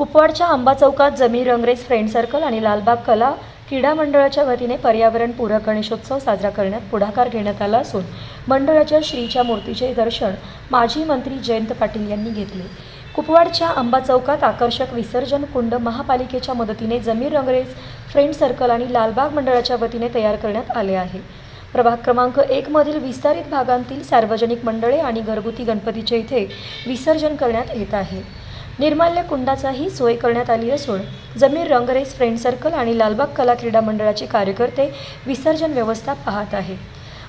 कुपवाडच्या आंबा चौकात जमीर Rangrez friend circle आणि लालबाग कला क्रीडा मंडळाच्या वतीने पर्यावरणपूरक गणेशोत्सव साजरा करण्यात पुढाकार घेण्यात आला असून मंडळाच्या श्रीच्या मूर्तीचे दर्शन माजी मंत्री जयंत पाटील यांनी घेतले. कुपवाडच्या आंबा चौकात आकर्षक विसर्जन कुंड महापालिकेच्या मदतीने जमीर रंगरेज फ्रेंड सर्कल आणि लालबाग मंडळाच्या वतीने तयार करण्यात आले आहे. प्रभाग क्रमांक एकमधील विस्तारित भागांतील सार्वजनिक मंडळे आणि घरगुती गणपतीचे इथे विसर्जन करण्यात येत आहे. निर्माल्य कुंडाचाही सोय करण्यात आली असून जमीर रंगरेज फ्रेंड सर्कल आणि लालबाग कला क्रीडा मंडळाचे कार्यकर्ते विसर्जन व्यवस्था पाहत आहे.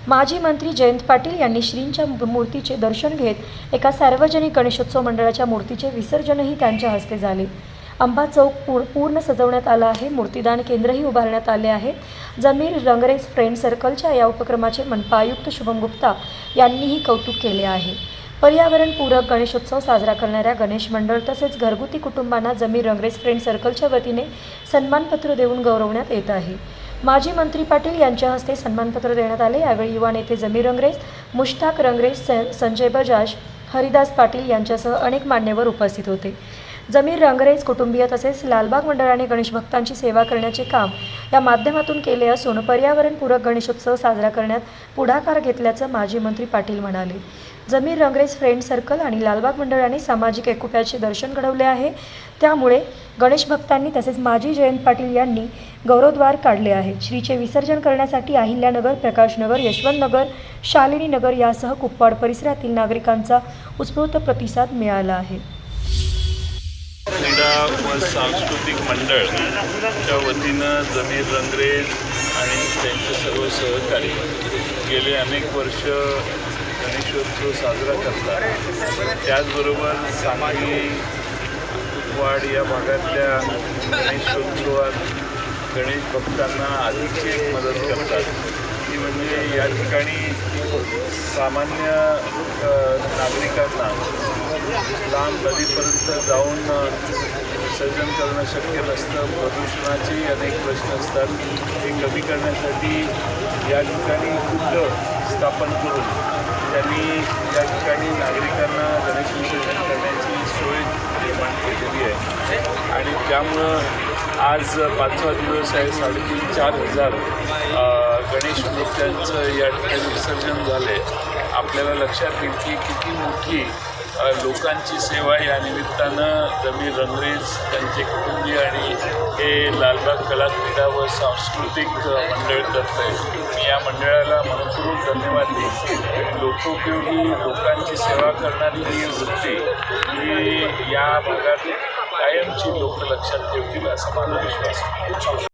माजी मंत्री जयंत पाटील यांनी श्रींच्या मूर्तीचे दर्शन घेत एका सार्वजनिक गणेशोत्सव मंडळाच्या मूर्तीचे विसर्जनही त्यांच्या हस्ते झाले. अंबा चौक पूर पूर्ण सजवण्यात आला आहे मूर्तीदान केंद्रही उभारण्यात आले आहे. जमीर रंगरेज फ्रेंड सर्कलच्या या उपक्रमाचे मनपा आयुक्त शुभम गुप्ता यांनीही कौतुक केले आहे. पर्यावरणपूरक गणेशोत्सव साजरा करणाऱ्या गणेश मंडळ तसेच घरगुती कुटुंबांना जमीर रंगरेज फ्रेंड सर्कलच्या वतीने सन्मानपत्र देऊन गौरवण्यात येत आहे. माजी मंत्री पाटील यांच्या हस्ते सन्मानपत्र देण्यात आले. यावेळी युवा नेते जमीर रंगरेज मुश्ताक रंगरेज संजय बजाज हरिदास पाटील यांच्यासह अनेक मान्यवर उपस्थित होते. जमीर रंगरेज कुटुंबीय तसेच लालबाग मंडळाने गणेश भक्तांची सेवा करण्याचे काम या माध्यमातून केले असून पर्यावरणपूरक गणेशोत्सव साजरा करण्यात पुढाकार घेतल्याचं माजी मंत्री पाटील म्हणाले. जमीर रंगरेज फ्रेंड सर्कल आणि लालबाग मंडळाने सामाजिक एकुप्याचे दर्शन घडवले आहे. त्यामुळे गणेश भक्तांनी तसेच माजी जयंत पाटील यांनी गौरवद्वार काढले आहे श्रीचे विसर्जन करण्यासाठी अहिल्यानगर प्रकाशनगर यशवंतनगर शालिनी नगर यासह कुप्पाड परिसरातील नागरिकांचा उत्स्फूर्त प्रतिसाद मिळाला आहे. क्रीडा व सांस्कृतिक मंडळच्या वतीनं जमीर रंगरेज आणि त्यांचे सर्व सहकारी गेले अनेक वर्ष गणेशोत्सव साजरा करतात. त्याचबरोबर सांगली कुपवाड या भागातल्या गणेशोत्सवात गणेश भक्तांना अधिकची एक मदत करतात. ती म्हणजे या ठिकाणी सामान्य नागरिकांना लांब नदीपर्यंत जाऊन विसर्जन करणं शक्य नसतं. प्रदूषणाचेही अनेक प्रश्न असतात. ते कमी करण्यासाठी या ठिकाणी कुंड स्थापन करून त्यांनी या ठिकाणी नागरिकांना गणेश विसर्जन करण्याची सोय निर्माण केलेली आहे. आणि त्यामुळं आज पाचवा दिवस आहे साडेतीन चार हजार गणेश मूर्त्यांचं या ठिकाणी विसर्जन झालं आहे आपल्याला लक्षात येईल की किती मोठी लोकांची सेवा या निमित्तानं जमीर रंगरेज त्यांचे कुटुंबीय आणि हे लालबाग कला क्रीडा व सांस्कृतिक मंडळ करत आहे मी या मंडळाला मनपूर्वक धन्यवाद देईन. लोकोपयोगी लोकांची सेवा करणारी ही वृत्ती ही या भागात कायमची लोक लक्षात ठेवतील असा माझा विश्वास